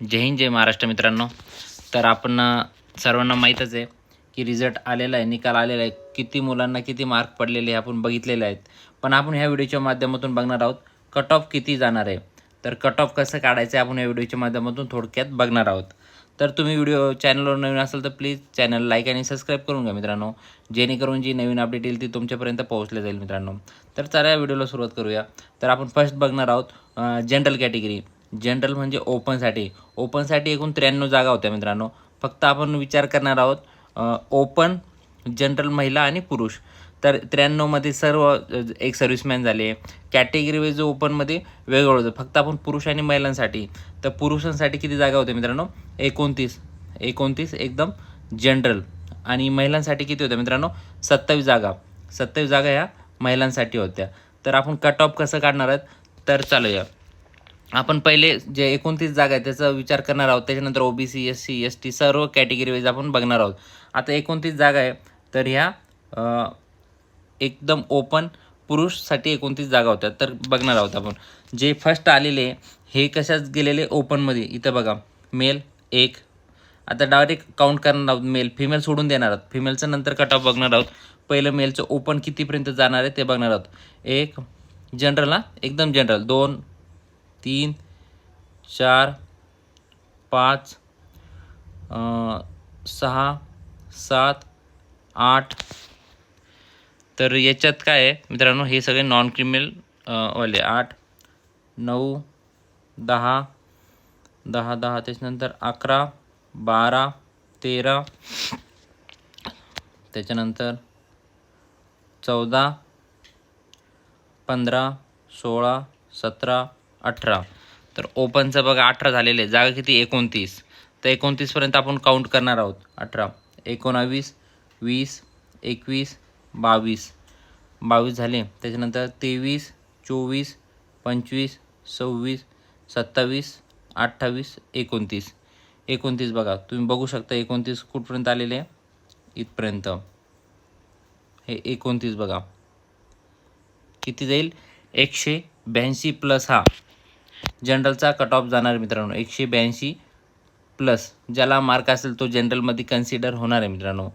जय हिंद जय महाराष्ट्र मित्रांनो. तर आपण सर्वांना माहीतच आहे की रिझल्ट आलेला आहे निकाल आलेला आहे. किती मुलांना किती मार्क पडलेले हे आपण बघितलेले आहेत. पण आपण ह्या व्हिडिओच्या माध्यमातून बघणार आहोत कट ऑफ किती जाणार आहे. तर कट ऑफ कसं काढायचं आहे आपण या व्हिडिओच्या माध्यमातून थोडक्यात बघणार आहोत. तर तुम्ही व्हिडिओ चॅनलवर नवीन असाल तर प्लीज चॅनल लाईक आणि सबस्क्राईब करून घ्या मित्रांनो. जेणेकरून जी नवीन अपडेट येईल ती तुमच्यापर्यंत पोहोचली जाईल मित्रांनो. तर चला या व्हिडिओला सुरुवात करूया. तर आपण फर्स्ट बघणार आहोत जनरल कॅटेगरी जनरल म्हणजे ओपनसाठी ओपनसाठी एकूण त्र्याण्णव जागा होत्या मित्रांनो. फक्त आपण विचार करणार आहोत ओपन जनरल महिला आणि पुरुष. तर त्र्याण्णवमध्ये सर्व एक सर्व्हिसमॅन झाले. कॅटेगरी वाईज ओपनमध्ये वेगळं होतं. फक्त आपण पुरुष आणि महिलांसाठी. तर पुरुषांसाठी किती जागा होत्या मित्रांनो? एकोणतीस. एकोणतीस एकदम जनरल आणि महिलांसाठी किती होत्या मित्रांनो? सत्तावीस जागा. सत्तावीस जागा ह्या महिलांसाठी होत्या. तर आपण कट ऑफ कसं काढणार आहेत? तर चालूया. आपण पहिले जे एकोणतीस जागा आहे त्याचा विचार करणार आहोत. त्याच्यानंतर O B C S C S T सर्व कॅटेगरीवाईज आपण बघणार आहोत. आता एकोणतीस जागा आहे तर ह्या एकदम ओपन पुरुषसाठी एकोणतीस जागा होत्या. तर बघणार आहोत आपण. जे फर्स्ट आलेले हे कशाच गेलेले? ओपनमध्ये इथं बघा मेल एक. आता डायरेक्ट काउंट करणार आहोत मेल फिमेल सोडून देणार आहोत. फिमेलचं नंतर कट ऑफ बघणार आहोत. पहिलं मेलचं ओपन कितीपर्यंत जाणार आहे ते बघणार आहोत. एक जनरल हा? एकदम जनरल दोन तीन चार पाच सहा सात आठ. तर याच्यात काय आहे? मित्रांनो हे सगळे नॉन क्रिमिनल वाले. आठ नऊ दहा दहा दहा. त्याच्यानंतर अकरा बारा तेरा. त्याच्यानंतर चौदा पंधरा सोळा सतरा अठरा. तर ओपनचं बघा अठरा झालेले आहे. जागा किती? एकोणतीस. तर एकोणतीसपर्यंत आपण काउंट करणार आहोत. अठरा. एकोणावीस वीस एकवीस बावीस. बावीस झाले. त्याच्यानंतर तेवीस चोवीस पंचवीस सव्वीस सत्तावीस अठ्ठावीस एकोणतीस. एकोणतीस बघा. तुम्ही बघू शकता एकोणतीस कुठपर्यंत आलेले आहे? इथपर्यंत. हे एकोणतीस बघा. किती जाईल? एकशे ब्याऐंशी प्लस हा. जनरलचा कट ऑफ जाणार आहे मित्रांनो. एकशे ब्याऐंशी प्लस ज्याला मार्क असेल तो जनरलमध्ये कन्सिडर होणार आहे मित्रांनो.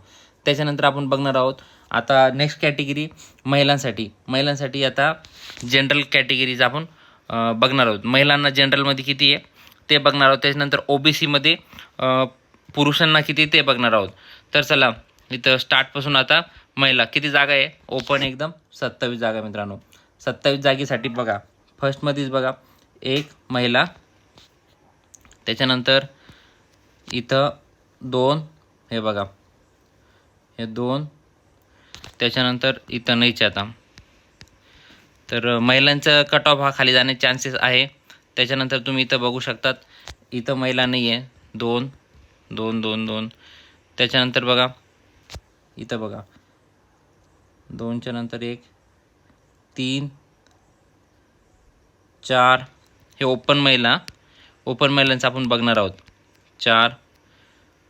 त्याच्यानंतर आपण बघणार आहोत. आता नेक्स्ट कॅटेगरी महिलांसाठी. महिलांसाठी आता जनरल कॅटेगरीज आपण बघणार आहोत. महिलांना जनरलमध्ये किती आहे? ते बघणार आहोत. त्याच्यानंतर ओ बी सीमध्ये पुरुषांना किती ते बघणार आहोत. तर चला इथं स्टार्टपासून आता महिला किती जागा आहे? ओपन एकदम सत्तावीस जागा आहे मित्रांनो. सत्तावीस जागेसाठी बघा. फर्स्टमध्येच बघा. एक महिला. त्याच्यानंतर इथं दोन हे बघा. हे दोन. त्याच्यानंतर इथं नाहीच आता. तर महिलांचा कट ऑफ हा खाली जाण्याचे चान्सेस आहे. त्याच्यानंतर तुम्ही इथं बघू शकतात इथं महिला नाही आहे दोन दोन दोन दोन. त्याच्यानंतर बघा. इथं बघा. दोनच्या नंतर एक तीन चार हे ओपन महिला ओपन महिलांचं आपण बघणार आहोत. चार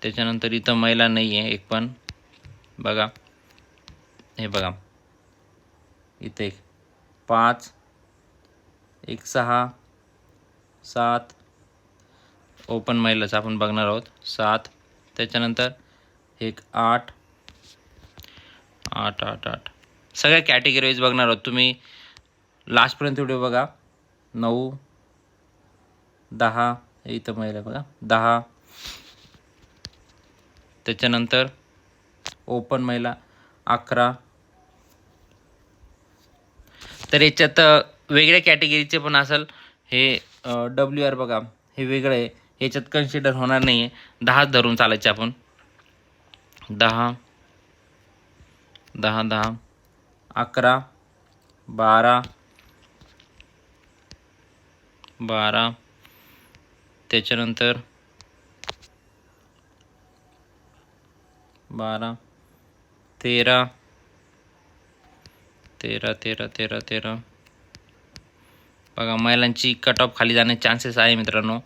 त्याच्यानंतर इथं महिला नाही आहे एक पण. बघा. हे बघा. इथे एक. पाच एक सहा सात. ओपन महिलाचं आपण बघणार आहोत. सात त्याच्यानंतर एक आठ. आठ आठ आठ. सगळ्या कॅटेगरीज बघणार आहोत. तुम्ही लास्टपर्यंत व्हिडिओ बघा. नऊ दहा इथं महिला बघा. दहा. त्याच्यानंतर ओपन महिला अकरा. तर याच्यात वेगळ्या कॅटेगरीचे पण असेल. हे डब्ल्यू आर बघा. हे वेगळं आहे. याच्यात कन्सिडर होणार नाही आहे दहाच धरून चालायचे आपण. दहा. दहा दहा. अकरा. बारा. बारा. त्याच्यानंतर बारा तेरा तेरा तेरा तेरा तेरा. बघा महिलांची कट ऑफ खाली जाण्याचे चान्सेस आहे मित्रांनो.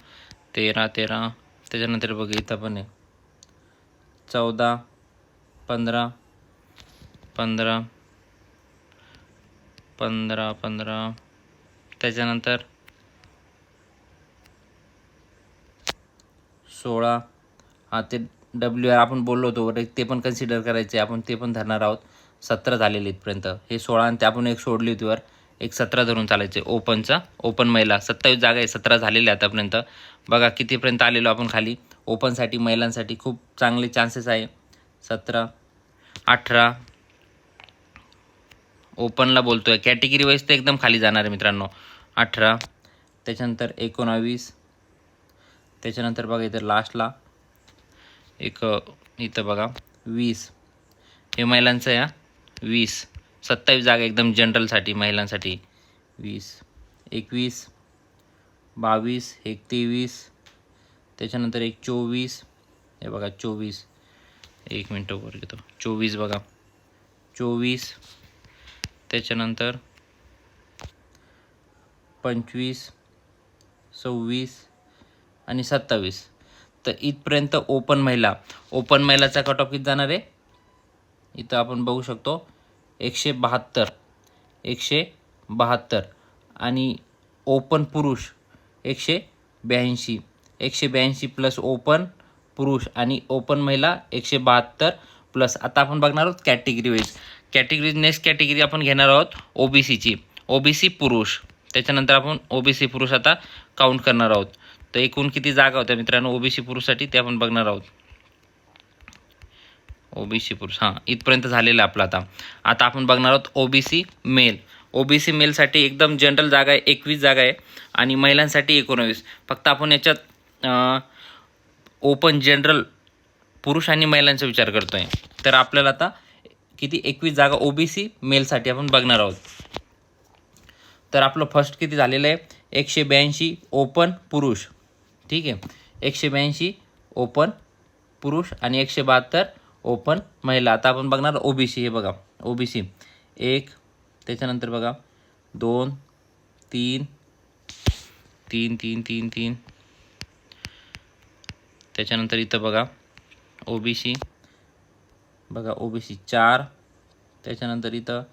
तेरा तेरा. त्याच्यानंतर बघा इथं पण आहे. चौदा पंधरा पंधरा पंधरा पंधरा. त्याच्यानंतर सोळा हा ते डब्ल्यू आर आपण बोललो होतो वर ते पण कन्सिडर करायचे आपण ते पण धरणार आहोत. सतरा झालेले इथपर्यंत. हे सोळा आणि ते आपण एक सोडली होती वर. एक सतरा धरून चालायचे. ओपनचा ओपन महिला. सत्तावीस जागा आहे सतरा झालेल्या आतापर्यंत. बघा कितीपर्यंत आलेलो आपण खाली. ओपनसाठी महिलांसाठी खूप चांगले चान्सेस आहे. सतरा अठरा. ओपनला बोलतोय. कॅटेगरी वाईज तर एकदम खाली जाणार आहे मित्रांनो. अठरा त्याच्यानंतर एकोणावीस त्याच्यानंतर बघा इथं लास्टला एक इथं बघा वीस. हे महिलांचं या वीस. सत्तावीस जागा एकदम जनरलसाठी महिलांसाठी. वीस. एकवीस. बावीस. एक तेवीस त्याच्यानंतर एक चोवीस. हे बघा चोवीस. एक मिनटं वर घेतो. चोवीस बघा. चोवीस. त्याच्यानंतर पंचवीस. सव्वीस. आणि सत्तावीस. तर इथपर्यंत ओपन महिला. ओपन महिलाचा कट ऑफ किती जाणार आहे? इथं आपण बघू शकतो एकशे बहात्तर. एकशे बहात्तर. आणि ओपन पुरुष एकशे ब्याऐंशी. एकशे ब्याऐंशी प्लस ओपन पुरुष आणि ओपन महिला एकशे बहात्तर प्लस आता आपण बघणार आहोत category wise category next category आपण घेणार आहोत ओ बी सीची ओ बी सी पुरुष. त्याच्यानंतर आपण ओ बी सी पुरुष आता काउंट करणार आहोत. तर एकूण किती जागा होत्या मित्रांनो? ओ बी सी पुरुषसाठी ते आपण बघणार आहोत. ओ बी सी पुरुष हां इथपर्यंत झालेलं आहे आपलं आता. आता आपण बघणार आहोत O B C male. O B C मेलसाठी एकदम जनरल जागा आहे एकवीस जागा आहे आणि महिलांसाठी एकोणावीस. फक्त आपण याच्यात ओपन जनरल पुरुष आणि महिलांचा विचार करतो आहे तर आपल्याला आता किती? एकवीस जागा ओ बी सी मेलसाठी आपण बघणार आहोत. तर आपलं फर्स्ट किती झालेलं आहे? एकशे ब्याऐंशी ओपन पुरुष. ठीक आहे. एकशे ब्याऐंशी ओपन पुरुष आणि एकशे बहात्तर ओपन महिला. आता आपण बघणार ओ बी सी हे बघा. ओ बी सी एक त्याच्यानंतर बघा. दोन तीन. तीन तीन तीन तीन. त्याच्यानंतर इथं बघा. ओ बी सी बघा ओ बी सी चार. त्याच्यानंतर इथं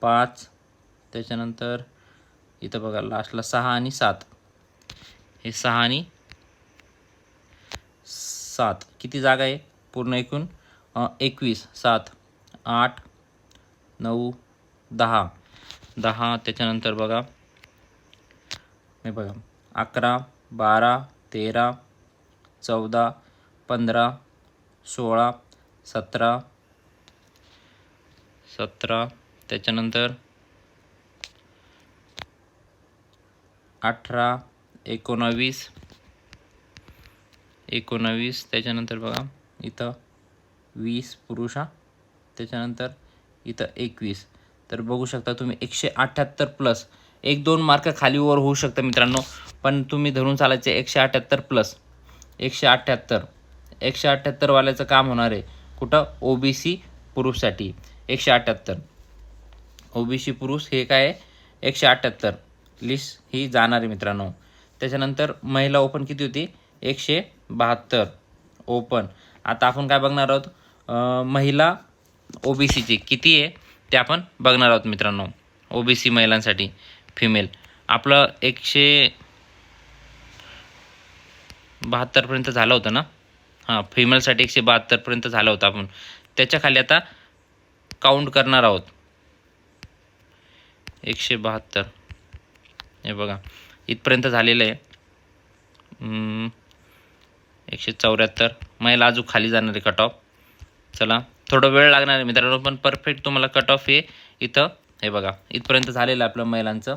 पाच. त्याच्यानंतर इथं बघा लास्टला सहा आणि सात. हे सहा आणि सात. किती जागा आहे? पूर्ण एकूण? एकवीस. सात. आठ. नऊ. दहा. दहा त्याच्यानंतर बघा. हे बघा. अकरा बारा तेरा चौदा पंधरा सोळा सतरा सतरा त्याच्यानंतर अठरा एकोणावीस एकोणावीस त्याच्यानंतर बघा इथं वीस पुरुष हा त्याच्यानंतर इथं एकवीस. तर बघू शकता तुम्ही एकशे अठ्ठ्याहत्तर प्लस एक दोन मार्क खाली वर होऊ शकतं मित्रांनो पण तुम्ही धरून चालायचे एकशे अठ्ठ्याहत्तर प्लस एकशे अठ्ठ्याहत्तर एकशे अठ्ठ्याहत्तरवाल्याचं काम होणार आहे. कुठं? ओ बी सी पुरुषसाठी. एकशे अठ्ठ्याहत्तर ओ बी सी पुरुष हे काय आहे? एकशे अठ्ठ्याहत्तर लिस्ट ही जाणार आहे मित्रांनो. त्याच्यानंतर महिला ओपन किती होती? एकशे बहात्तर. ओपन. आता आपण काय बघणार आहोत? महिला ओ बी सीची किती आहे ते आपण बघणार आहोत मित्रांनो. ओ बी सी महिलांसाठी फिमेल आपलं एकशे बहात्तरपर्यंत झालं होतं ना? हां फिमेलसाठी एकशे बहात्तरपर्यंत झालं होतं आपण. त्याच्याखाली आता काउंट करणार आहोत. एकशे बहात्तर. हे बघा. इथपर्यंत झालेलं आहे. एकशे चौऱ्याहत्तर. महिला अजून खाली जाणार आहे कट ऑफ चला थोडं वेळ लागणार आहे मित्रांनो पण परफेक्ट तुम्हाला कट ऑफ हे इथं हे बघा इथपर्यंत झालेलं आहे आपलं महिलांचं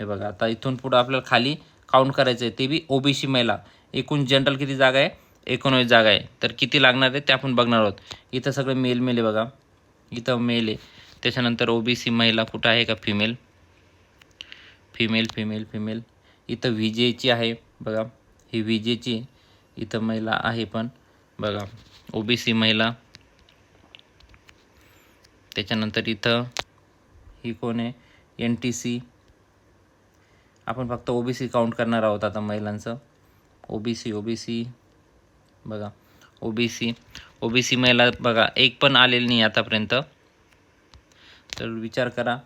हे बघा आता इथून पुढं आपल्याला खाली काउंट करायचं आहे ते बी ओबीसी महिला एकूण जनरल किती जागा आहे? एकोणवीस जागा आहे. तर किती लागणार आहे ते आपण बघणार आहोत. इथं सगळं मेल मेल आहे बघा. इथं मेल आहे. त्याच्यानंतर ओबीसी महिला कुठं आहे का? फिमेल फिमेल फिमेल फिमेल इथं विजेची आहे बघा. ही विजेची इथं महिला आहे पण. बघा ओबीसी महिला. त्याच्यानंतर इथं ही कोण आहे? एन टी सी आपण फक्त ओ बी सी काउंट करणार आहोत आता महिलांचं. ओ B C O B C बघा ओ B C O B C महिला बघा एक पण आलेली नाही आतापर्यंत. तर विचार करा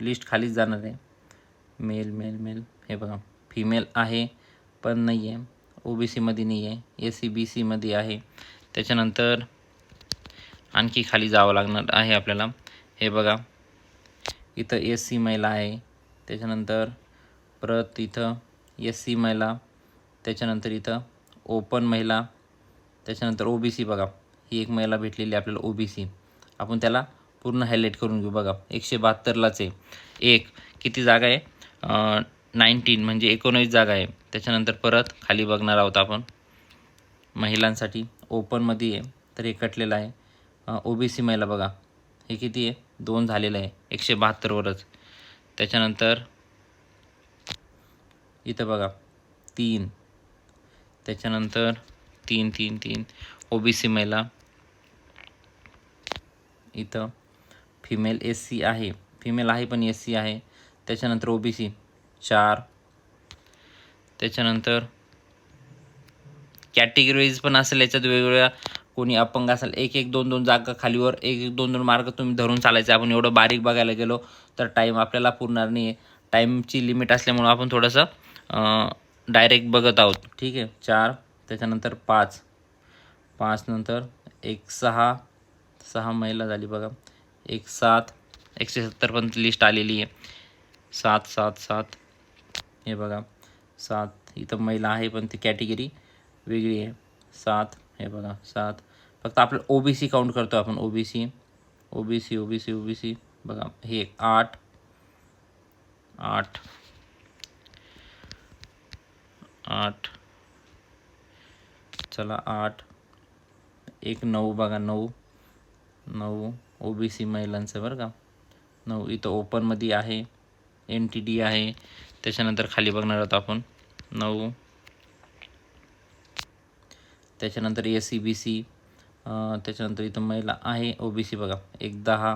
लिस्ट खालीच जाणार आहे. मेल मेल मेल हे बघा फिमेल आहे पण नाही आहे ओ बी सीमध्ये नाही आहे एस सी बी सीमध्ये आहे. त्याच्यानंतर आणखी खाली जावं लागणार आहे आपल्याला. हे बघा इथं एस सी महिला आहे. त्याच्यानंतर परत इथं एस सी महिला त्याच्यानंतर इथं ओपन महिला त्याच्यानंतर ओ बी सी बघा. ही एक महिला भेटलेली आहे आपल्याला ओ बी सी आपण त्याला पूर्ण हायलाईट करून घेऊ. बघा एकशे बहात्तरलाच आहे. एक किती जागा आहे? नाईन्टीन म्हणजे एकोणवीस जागा आहे. त्याच्यानंतर परत खाली बघणार आहोत आपण. महिलांसाठी ओपनमध्ये आहे तर हे कटलेलं आहे ओ बी सी महिला बघा. हे किती आहे? दोन झालेलं आहे. एकशे बहात्तरवरच त्याच्यानंतर इथं बघा. तीन. त्याच्यानंतर तीन तीन तीन. ओ बी सी महिला. इथं फिमेल एस सी आहे. फिमेल आहे पण एस सी आहे. त्याच्यानंतर ओ बी सी चार. त्याच्यानंतर कॅटेगरीज पण असेल याच्यात वेगवेगळ्या. कोणी अपंग असेल एक एक दोन दोन जागा खालीवर एक एक दोन दोन मार्ग तुम्ही धरून चालायचे. आपण एवढं बारीक बघायला गेलो तर टाईम आपल्याला पुरणार नाही आहे टाईमची लिमिट असल्यामुळं आपण थोडंसं डायरेक्ट बघत आहोत. ठीक आहे? चार. त्याच्यानंतर पाच. पाच नंतर एक सहा. सहा महिला झाली बघा. एक सात. एकशे सत्तर पण लिस्ट आलेली आहे. सात सात सात. हे बघा सात. इथं महिला आहे पण ती कॅटेगरी वेगळी आहे. सात. हे बघा सात. फक्त आपलं ओ बी सी काउंट करतो आपण O B C O B C O B C O B C बघा हे एक आठ. आठ. आठ. चला आठ. एक नऊ. बघा नऊ. नऊ. ओ बी सी महिलांचं बरं का? नऊ. इथं ओपनमध्ये आहे. एन टी डी आहे. त्याच्यानंतर खाली बघणार आहोत आपण. नऊ. त्याच्यानंतर एस सी बी सी त्याच्यानंतर इथं महिला आहे ओ बी सी बघा. एक दहा.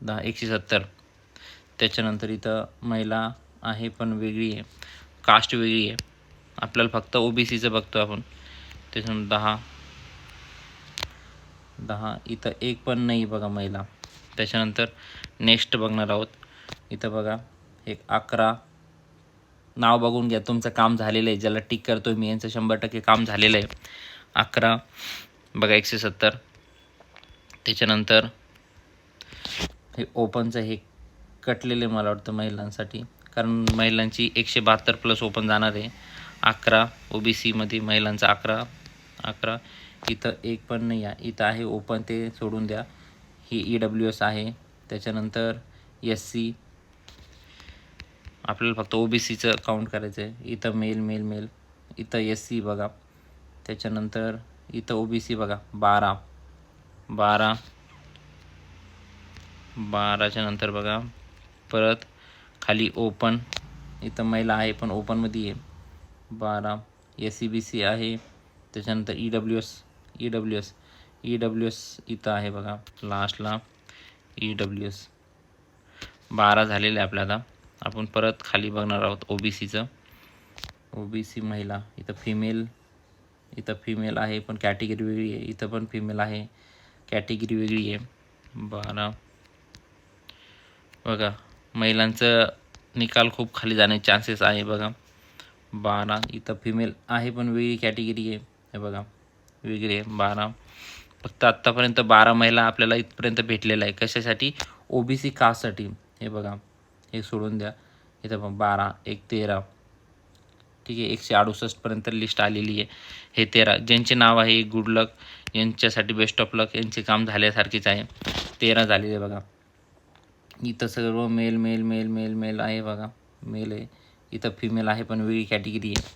दहा एकशे सत्तर. त्याच्यानंतर इथं महिला आहे पण वेगळी आहे. कास्ट वेगळी आहे. आपल्याला फक्त ओ बी सीचं बघतो आपण. त्याच्यानंतर दहा. दहा. इथं एक पण नाही बघा महिला. त्याच्यानंतर नेक्स्ट बघणार आहोत. इथं बघा. एक अकरा. नाव बघून घ्या तुमचं काम झालेलं आहे. ज्याला टिक करतो मी यांचं शंभर टक्के काम झालेलं आहे. अकरा. बघा एकशे सत्तर. त्याच्यानंतर हे ओपनचं हे कटलेलं आहे मला वाटतं महिलांसाठी. कारण महिलांची एकशे बहात्तर प्लस ओपन जाणार आहे. अकरा. ओ बी सीमध्ये महिलांचा अकरा. अकरा. इथं एक पण नाही आहे. इथं आहे ओपन ते सोडून द्या. ही ई डब्ल्यू एस आहे. त्याच्यानंतर एस सी आपल्याला फक्त ओ बी सीचं काउंट करायचं आहे इथं मेल मेल मेल इथं एस सी बघा. त्याच्यानंतर इथं ओ बी सी बघा. बारा. बारा. बाराच्या नंतर बघा. परत खाली ओपन इथं महिला आहे पण ओपनमध्ये आहे. बारा. एस सी बी सी आहे. त्याच्यानंतर E W S E W S E W S इथं आहे बघा. लास्टला ई डब्ल्यू एस बारा झालेले आहे आपल्या आता. आपण परत खाली बघणार आहोत ओ बी सीचं ओ बी सी महिला इथं फिमेल इथं फिमेल आहे पण कॅटेगरी वेगळी आहे. इथं पण फिमेल आहे कॅटेगरी वेगळी आहे. बारा. बघा महिलांचं निकाल खूप खाली जाण्याचे चान्सेस आहे बघा. बारा इथं फिमेल आहे पण वेगळी कॅटेगरी आहे. हे बघा वेगळी आहे. बारा. फक्त आत्तापर्यंत बारा महिला आपल्याला इथपर्यंत भेटलेल्या आहे कशासाठी? ओ बी सी कास्टसाठी. हे बघा हे सोडून द्या. इथं मग बारा एक तेरा. ठीक आहे एकशे अडुसष्टपर्यंत लिस्ट आलेली आहे. हे तेरा. ज्यांचे नाव आहे गुड लक यांच्यासाठी बेस्ट ऑफ लक यांचे काम झाल्यासारखेच आहे. तेरा झालेले बघा. इथं सर्व male male male male male आहे बघा. मेल आहे. इथं फिमेल आहे पण वेगळी कॅटेगरी आहे.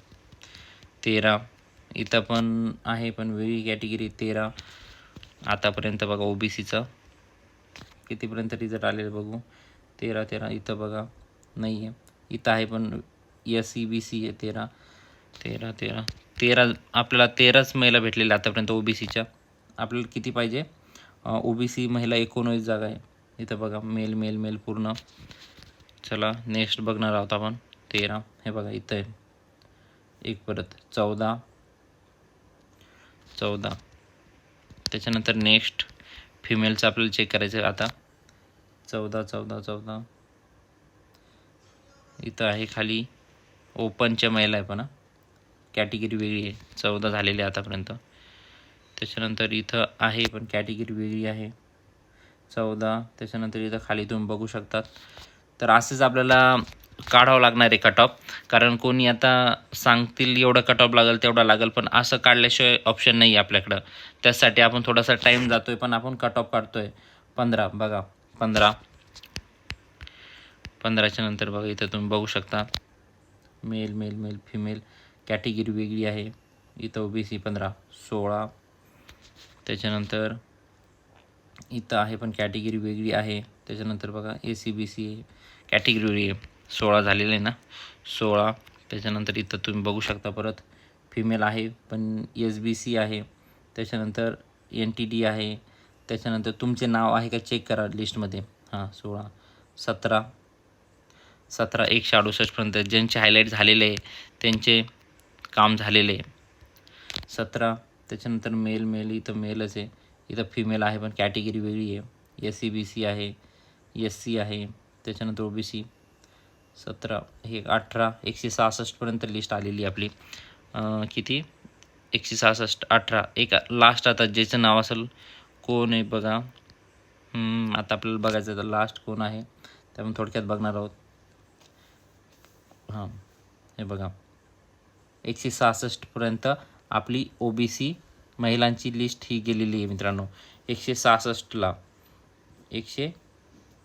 तेरा. इथं पण आहे पण वेगळी कॅटेगरी तेरा. आतापर्यंत बघा ओ बी सीचं कितीपर्यंत रिझल्ट आलेलं बघू? तेरा तेरा इथं बघा नाही आहे इथं आहे पण एस सी बी सी आहे तेरा. तेरा तेरा तेरा आपल्याला तेराच महिला भेटलेल्या आतापर्यंत ओ बी सीच्या आपल्याला किती पाहिजे? ओ बी सी महिला एकोणवीस जागा आहे. इथं बघा मेल मेल मेल पूर्ण. चला नेक्स्ट बघणार आहोत आपण. तेरा हे बघा इथं आहे. एक परत चौदा. चौदा. त्याच्यानंतर नेक्स्ट फिमेलचं आपल्याला चेक करायचं आहे आता. चौदा चौदा चौदा. इथं आहे खाली ओपनच्या महिला आहे पण कॅटेगरी वेगळी आहे. चौदा झालेली आहे आतापर्यंत. त्याच्यानंतर इथं आहे पण कॅटेगरी वेगळी आहे. चौदा त्याच्यानंतर इथं खाली तुम्ही बघू शकतात. तर असंच आपल्याला काढावं लागणार आहे कट ऑफ कारण कोणी आता सांगतील एवढं कट ऑफ लागेल तेवढा लागेल पण असं काढल्याशिवाय ऑप्शन नाही आहे आपल्याकडं. त्यासाठी आपण थोडासा टाईम जातो आहे पण आपण कट ऑफ काढतो आहे पंधरा बघा. पंधरा. पंधराच्या नंतर बघा इथं तुम्ही बघू शकता. Male male male female category वेगळी आहे. इथं ओ बी सी पंधरा सोळा. त्याच्यानंतर इथं आहे पण कॅटेगरी वेगळी आहे. त्याच्यानंतर बघा A C B C category वेगळी आहे. सोळा झालेलं आहे ना? सोळा. त्याच्यानंतर इथं तुम्ही बघू शकता परत. फिमेल आहे पण एस बी सी आहे. त्याच्यानंतर एन टी डी आहे. त्याच्यानंतर तुमचे नाव आहे का चेक करा लिस्टमध्ये हां सोळा सतरा सतरा एकशे अडुसष्टपर्यंत ज्यांचे हायलाईट झालेले आहे त्यांचे काम झालेले आहे. सतरा त्याच्यानंतर मेल मेल इथं मेलच आहे. इथं फिमेल आहे पण कॅटेगरी वेगळी आहे. एस सी बी सी आहे एस सी आहे त्याच्यानंतर ओ बी सी सतरा हे अठरा एकशे सहासष्टपर्यंत लिस्ट आलेली आहे आपली. किती? एकशे सहासष्ट अठरा. एक लास्ट आता ज्याचं नाव असेल कोण आहे बघा. आता आपल्याला बघायचं तर लास्ट कोण आहे त्यामुळे थोडक्यात बघणार आहोत. हां हे बघा. एकशे सहासष्टपर्यंत आपली ओ बी सी महिलांची लिस्ट ही गेलेली आहे मित्रांनो. एकशे सहासष्टला एकशे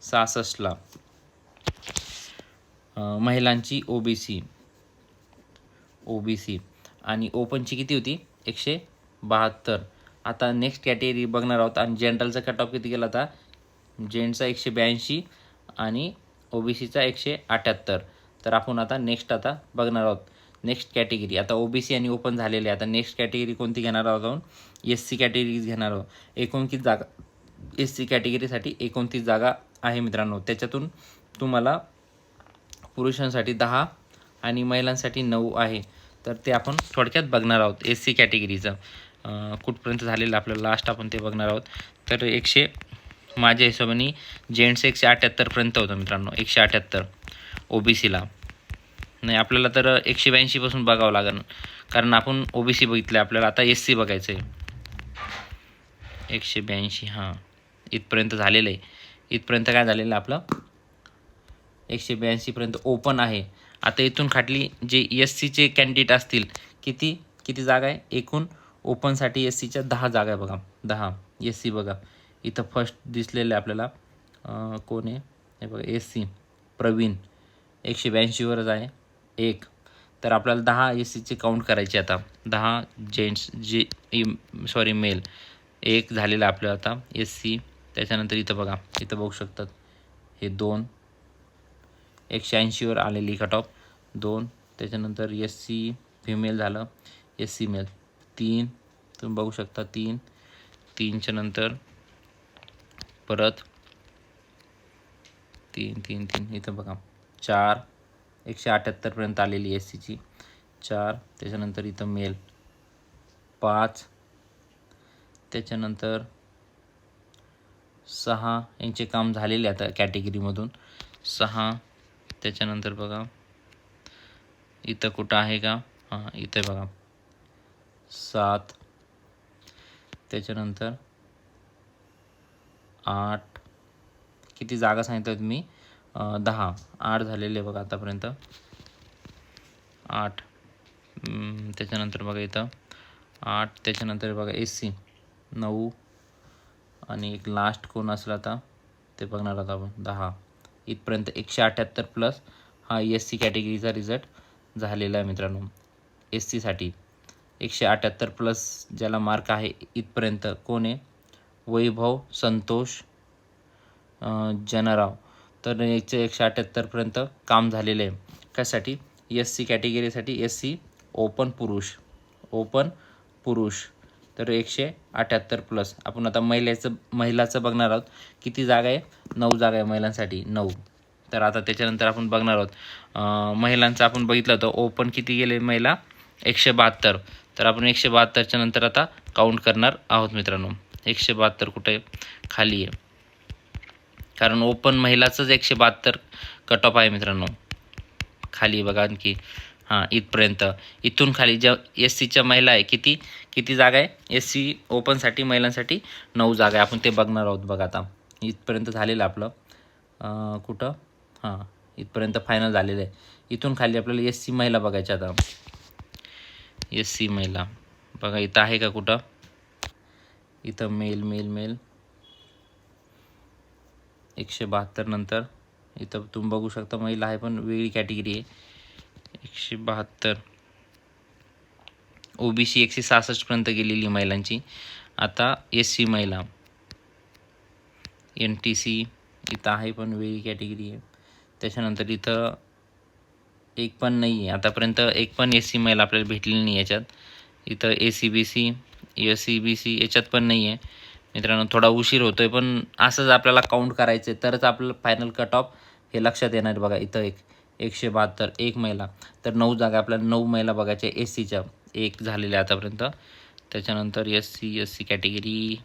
सहासष्टला महिलांची ओ B C O B C आणि ओपनची किती होती? एकशे बहात्तर. आता नेक्स्ट कॅटेगरी बघणार आहोत. आणि जनरलचा कट ऑफ किती गेला होता? जेंट्सचा एकशे ब्याऐंशी आणि ओ बी सीचा एकशे अठ्याहत्तर. तर आपण आता नेक्स्ट आता बघणार आहोत. नेक्स्ट कॅटेगरी आता ओ बी सी आणि ओपन झालेले आहे. आता नेक्स्ट कॅटेगरी कोणती घेणार आहोत आपण? एस सी कॅटेगरीज घेणार आहोत. एकोणतीस जागा एस सी कॅटेगरीसाठी एकोणतीस जागा आहे मित्रांनो. त्याच्यातून तुम्हाला पुरुषांसाठी दहा आणि महिलांसाठी नऊ आहे. तर ते आपण थोडक्यात बघणार आहोत. एस सी कॅटेगरीचं कुठपर्यंत झालेलं आपल्याला लास्ट आपण ते बघणार आहोत. तर एकशे माझ्या हिशोबाने जेंट्स एकशे अठ्ठ्याहत्तरपर्यंत होतं मित्रांनो एकशे अठ्ठ्याहत्तर ओ बी सीला नाही आपल्याला तर एकशे ब्याऐंशीपासून बघावं लागेल कारण आपण ओ बी सी बघितलं आपल्याला आता एस सी बघायचं आहे एकशे ब्याऐंशी हां. इथपर्यंत झालेलं आहे इथपर्यंत काय झालेलं आपलं? एकशे ब्याऐंशीपर्यंत ओपन आहे. आता इथून खाटली जे एस सीचे कॅन्डिडेट असतील किती? किती जागा आहे? एकूण ओपनसाठी एस सीच्या दहा जागा आहे बघा. दहा. एस सी बघा. इथं फर्स्ट दिसलेलं आहे आपल्याला. कोण आहे? हे बघा एस सी प्रवीण. एकशे ब्याऐंशीवरच आहे. एक. तर आपल्याला दहा एस सीचे काउंट करायचे आता. दहा जेंट्स जे सॉरी मेल एक झालेला आपल्याला आता एस सी त्याच्यानंतर इथं बघा. इथं बघू शकतात. हे दोन. एकशे ऐंशीवर आलेली कट ऑफ दोन. त्याच्यानंतर एस सी फिमेल झालं. एस सी मेल तीन. तुम्ही बघू शकता तीन. तीनच्या नंतर परत तीन तीन तीन. इथं बघा. चार. एकशे अठ्याहत्तरपर्यंत आलेली एस सीची चार. त्याच्यानंतर इथं मेल पाच. त्याच्यानंतर सहा. यांचे काम झालेले आता कॅटेगरीमधून. सहा. त्याच्यानंतर बघा. इथं कुठं आहे का? हां इथं बघा. सात. त्याच्यानंतर आठ. किती जागा सांगितल्यात तुम्ही दहा. आठ झालेले बघा आतापर्यंत. आठ. त्याच्यानंतर बघा इथं. आठ. त्याच्यानंतर बघा ए सी. नऊ. आणि एक लास्ट कोण असेल आता? ते बघणार आहोत आपण. दहा. इथपर्यंत एकशे अठ्ठ्याहत्तर प्लस हा एस सी कॅटेगरीचा रिझल्ट झालेला आहे मित्रांनो. एस सीसाठी एकशे अठ्याहत्तर प्लस ज्याला मार्क आहे इथपर्यंत कोण आहे? वैभव संतोष जनराव. तर याचं एकशे अठ्याहत्तरपर्यंत काम झालेलं आहे. कशासाठी? एस सी कॅटेगरीसाठी एस सी ओपन पुरुष. ओपन पुरुष. तर एकशे अठ्याहत्तर प्लस आपण आता महिलेचं महिलाचं बघणार आहोत. किती जागा आहे? नऊ जागा आहे महिलांसाठी. नऊ. तर आता त्याच्यानंतर आपण बघणार आहोत. महिलांचं आपण बघितलं होतं ओपन किती गेले महिला? एकशे बहात्तर. तर आपण एकशे बहात्तरच्या नंतर आता काउंट करणार आहोत मित्रांनो. एकशे बहात्तर कुठे? खाली आहे. कारण ओपन महिलाचंच एकशे बहात्तर कट ऑफ आहे मित्रांनो. खाली बघा आणखी. हां इथपर्यंत. इथून खाली ज्या एस सीच्या महिला आहे किती? किती जागा आहे? एस सी ओपनसाठी महिलांसाठी नऊ जागा आहे. आपण ते बघणार आहोत बघा आता. इथपर्यंत झालेलं आपलं. कुठं? हां इथपर्यंत फायनल झालेलं आहे. इथून खाली आपल्याला एस सी महिला बघायच्या आता. एस सी महिला. बघा इथं आहे का कुठं? इथं मेल मेल मेल. एकशे बहात्तर नंतर. इथं तुम्ही बघू शकता महिला आहे पण वेगळी कॅटेगरी आहे. एकशे बहात्तर. ओबीसी एकशे सहासष्टपर्यंत गेलेली महिलांची. आता एस सी महिला. एन टी सी इथं आहे पण वेगळी कॅटेगरी आहे. त्याच्यानंतर इथं एक पण नाही आहे आतापर्यंत एक पण एस सी महिला आपल्याला भेटलेली नाही याच्यात. इथं A C B C S C B C याच्यात पण नाही आहे मित्रांनो थोडा उशीर होतो आहे पण असंच आपल्याला काउंट करायचं आहे तरच आपलं फायनल कट ऑफ हे लक्षात येणार आहे बघा. इथं एक एकशे बहात्तर एक महिला. तर नऊ जागा आपल्याला नऊ महिला बघायच्या एस सीच्या एक झालेल्या आतापर्यंत. त्याच्यानंतर S C S C category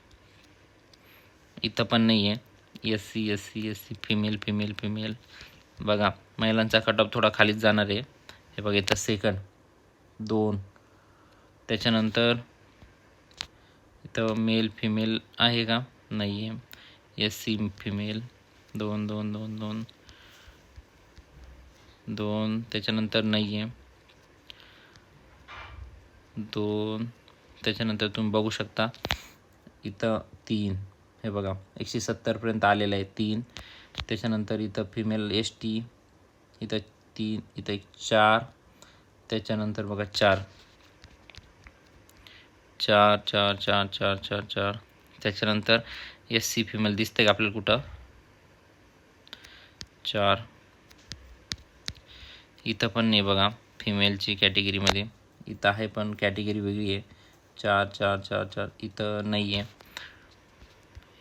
इथं पण नाही आहे S C S C S C female female female बघा महिलांचा कट ऑफ थोडा खालीच जाणार आहे. हे बघा इथं सेकंड दोन. त्याच्यानंतर इथं मेल फिमेल आहे का? नाही आहे एस सी फिमेल दोन दोन दोन दोन. दोन. त्याच्यानंतर नाही आहे दोन. त्याच्यानंतर तुम्ही बघू शकता. इथं तीन. हे बघा एकशे सत्तरपर्यंत आलेलं आहे. तीन. त्याच्यानंतर इथं फिमेल एस टी इथं तीन, इथं एक चार, त्याच्यानंतर चार. चार चार चार चार चार चार. एस सी फिमेल दिसते का आपल्याला कुठं? चार. इथं पण नाही बघा फिमेलची कॅटेगरीमध्ये इथं आहे पण कॅटेगरी वेगळी आहे. चार चार चार चार. इथं नाही आहे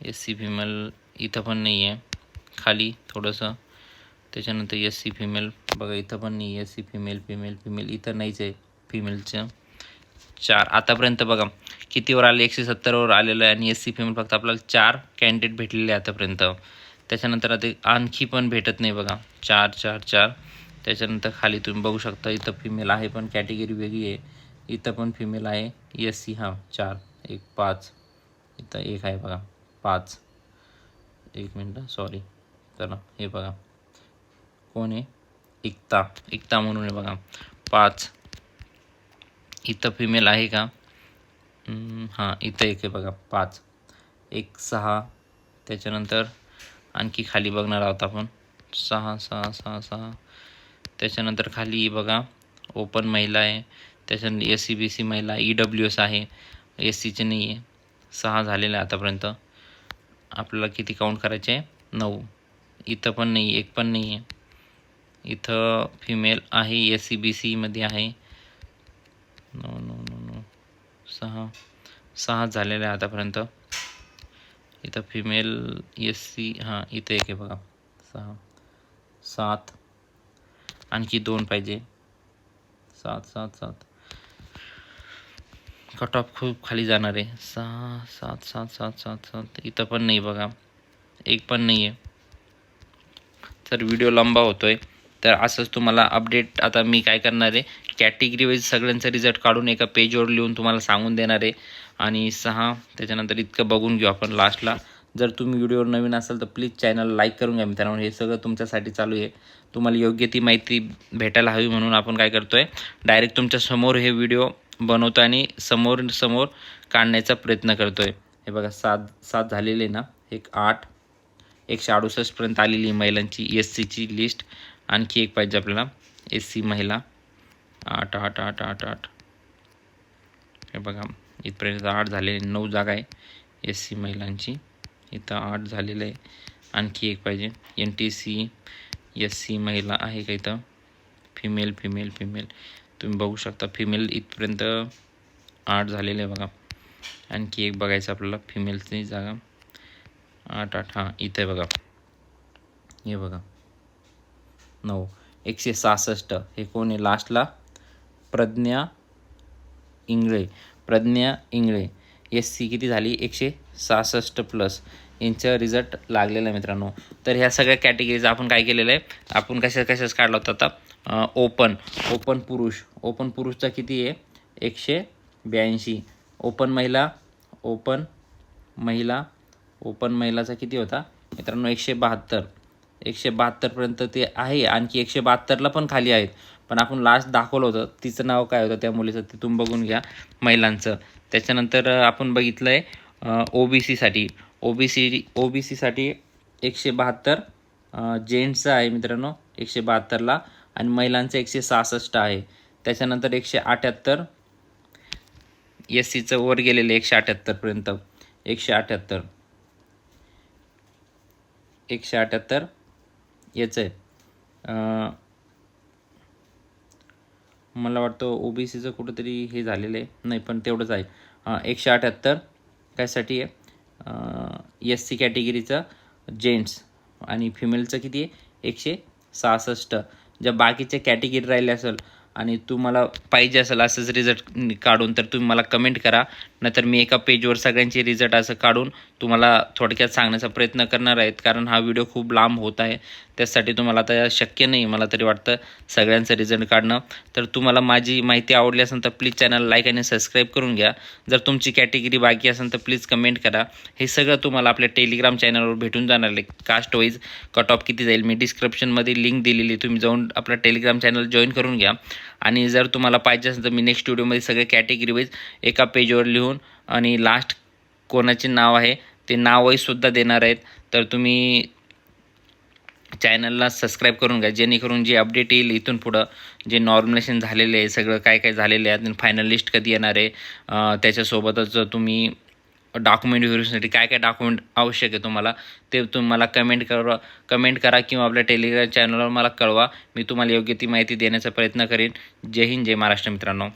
एस सी फिमेल इथं पण नाही आहे खाली थोडंसं. त्याच्यानंतर एस सी फिमेल बघा इथं पण नाही S C female female female इथं नाहीच आहे फिमेलचं चार. आतापर्यंत बघा कितीवर आले? एकशे सत्तरवर आलेलं आहे आणि एस सी फिमेल फक्त आपल्याला चार कॅन्डिडेट भेटलेले आहे आतापर्यंत. त्याच्यानंतर आता आणखी पण भेटत नाही बघा. चार चार चार. त्याच्यानंतर खाली तुम्ही बघू शकता इथं फिमेल आहे पण कॅटेगरी वेगळी आहे. इथं पण फिमेल आहे. एस सी हां चार. एक पाच. इथं एक आहे बघा. पाच. एक मिनटं सॉरी चला हे बघा. कोण आहे? एकता. एकता म्हणून आहे बघा. पाच. इथं फिमेल आहे का? हां इथं एक आहे बघा. पाच. एक सहा. त्याच्यानंतर आणखी खाली बघणार आहोत आपण. सहा सहा सहा सहा. त्याच्यानंतर खाली बघा. ओपन महिला आहे. त्याच्यानंतर एस सी बी सी महिला ई डब्ल्यू एस आहे. एस सीचे नाही आहे सहा झालेले आहे आतापर्यंत. आपल्याला किती काउंट करायचे आहे? नऊ. इथं पण नाही एक पण नाही आहे. इथं फिमेल आहे एस सी बी सीमध्ये आहे. नो नो नो नो सहा सहा झालेले आहे आतापर्यंत. इथं फिमेल एस सी हां इथं एक आहे बघा. सहा सात आणखी दोन पाहिजे. सात सात सात. कट ऑफ खूप खाली जाणार आहे. सहा सात सात सात सात सात. इथं पण नाही बघा. एक पण नाही आहे. तर व्हिडिओ लंबा आहे तर असंच तुम्हाला अपडेट आता मी काय करणार आहे कॅटेगरी वाईज सगळ्यांचा रिझल्ट काढून एका पेजवर लिहून तुम्हाला सांगून देणार आहे. आणि सहा त्याच्यानंतर इतकं बघून घेऊ आपण लास्टला जर तुम्ही व्हिडिओवर नवीन असाल तर प्लीज चॅनल लाईक करून घ्या मित्रांनो. हे सगळं तुमच्यासाठी चालू आहे. तुम्हाला योग्य ती माहिती भेटायला हवी म्हणून आपण काय करतो आहे डायरेक्ट तुमच्यासमोर हे व्हिडिओ बनवतो आणि समोर समोर काढण्याचा प्रयत्न करतो आहे हे बघा सात सात झालेले ना एक आठ एकशे अडुसष्टपर्यंत आलेली आहे महिलांची एस सीची लिस्ट आणखी एक पाहिजे आपल्याला. एस सी महिला. आठ आठ आठ आठ आठ. हे बघा इथपर्यंत आठ झाले नऊ जागा आहे एस सी महिलांची. इथं आठ झालेलं आहे. आणखी एक पाहिजे. N T C S C महिला आहे का इथं? फिमेल फिमेल फिमेल तुम्ही बघू शकता फिमेल इथपर्यंत आठ झालेलं आहे बघा. आणखी एक बघायचं आपल्याला फिमेलची जागा. आठ आठ. हां इथं आहे बघा. हे बघा. नऊ. एकशे सहासष्ट. हे कोण आहे? लास्टला? प्रज्ञा इंगळे. प्रज्ञा इंगळे. एस सी किती झाली? एकशे सहासष्ट प्लस यांचं रिझल्ट लागलेला आहे मित्रांनो. तर ह्या सगळ्या कॅटेगरीज आपण काय केलेलं आहे? आपण कशा कशाच काढला होता आता? ओपन ओपन पुरुष. ओपन पुरुषचा किती आहे? एकशे ब्याऐंशी. ओपन महिला. ओपन महिला. ओपन महिलाचा किती होता? मित्रांनो एकशे बहात्तर. एकशे बहात्तरपर्यंत ते आहे आणखी एकशे बहात्तरला पण खाली आहेत. पण आपण लास्ट दाखवलं होतं. तिचं नाव काय होतं त्या मुलीचं ते तुम्ही बघून घ्या महिलांचं. त्याच्यानंतर आपण बघितलं आहे ओ बी सीसाठी ओ बी सी ओ बी सीसाठी एकशे बहात्तर जेंट्सचं आहे मित्रांनो एकशे बहात्तरला. आणि महिलांचं एकशे सहासष्ट आहे. त्याच्यानंतर एकशे अठ्याहत्तर एस सीचं वर गेलेलं एकशे अठ्याहत्तरपर्यंत एकशे अठ्याहत्तर. एकशे अठ्याहत्तर. याचं आहे. मला वाटतं ओ बी सीचं कुठंतरी हे झालेलं आहे. नाही पण तेवढंच आहे. एकशे अठ्याहत्तर. कायसाठी आहे? एस सी कॅटेगरीचं जेंट्स. आणि फिमेलचं किती आहे? एकशे सहासष्ट. ज्या बाकीच्या कॅटेगरी राहिले असेल आणि तुम्हाला पाहिजे असेल असंच रिझल्ट काढून तर तुम्ही मला कमेंट करा. नाहीतर मी एका पेजवर सगळ्यांचे रिझल्ट असं काढून तुम्हाला थोडक्यात सांगण्याचा प्रयत्न करणार आहेत. कारण हा व्हिडिओ खूप लांब होत आहे. त्यासाठी तुम्हाला आता शक्य नाही मला तरी वाटतं सगळ्यांचं रिझल्ट काढणं. तर तुम्हाला माझी माहिती आवडली असेल तर प्लीज चॅनल लाईक आणि सबस्क्राईब करून घ्या. जर तुमची कॅटेगरी बाकी असेल तर प्लीज कमेंट करा. हे सगळं तुम्हाला आपल्या टेलिग्राम चॅनलवर भेटून जाणार आहे. कास्ट वाईज कट ऑफ किती जाईल? मी डिस्क्रिप्शनमध्ये लिंक दिलेली तुम्ही जाऊन आपला टेलिग्राम चॅनल जॉईन करून घ्या. आणि जर तुम्हाला पाहिजे असेल तर मी नेक्स्ट व्हिडिओमध्ये सगळे कॅटेगरी वाईज एका पेजवर लिहून आणि लास्ट कोणाचे नाव आहे ते नावहीसुद्धा सुद्धा देणार आहेत. तर तुम्ही चॅनलला सबस्क्राईब करून घ्या जेणेकरून जे अपडेट येईल इथून पुढं जे नॉर्मलेशन झालेले आहे सगळं काय काय झालेलं आहे आणि फायनल लिस्ट कधी येणार आहे त्याच्यासोबतच तुम्ही डॉक्युमेंट व्हेरिफिकेशनसाठी काय काय डॉक्युमेंट आवश्यक आहे तुम्हाला ते तुम्ही मला कमेंट करा कमेंट करा किंवा आपल्या टेलिग्राम चॅनलवर मला कळवा. मी तुम्हाला योग्य ती माहिती देण्याचा प्रयत्न करेन. जय हिंद जय महाराष्ट्र मित्रांनो.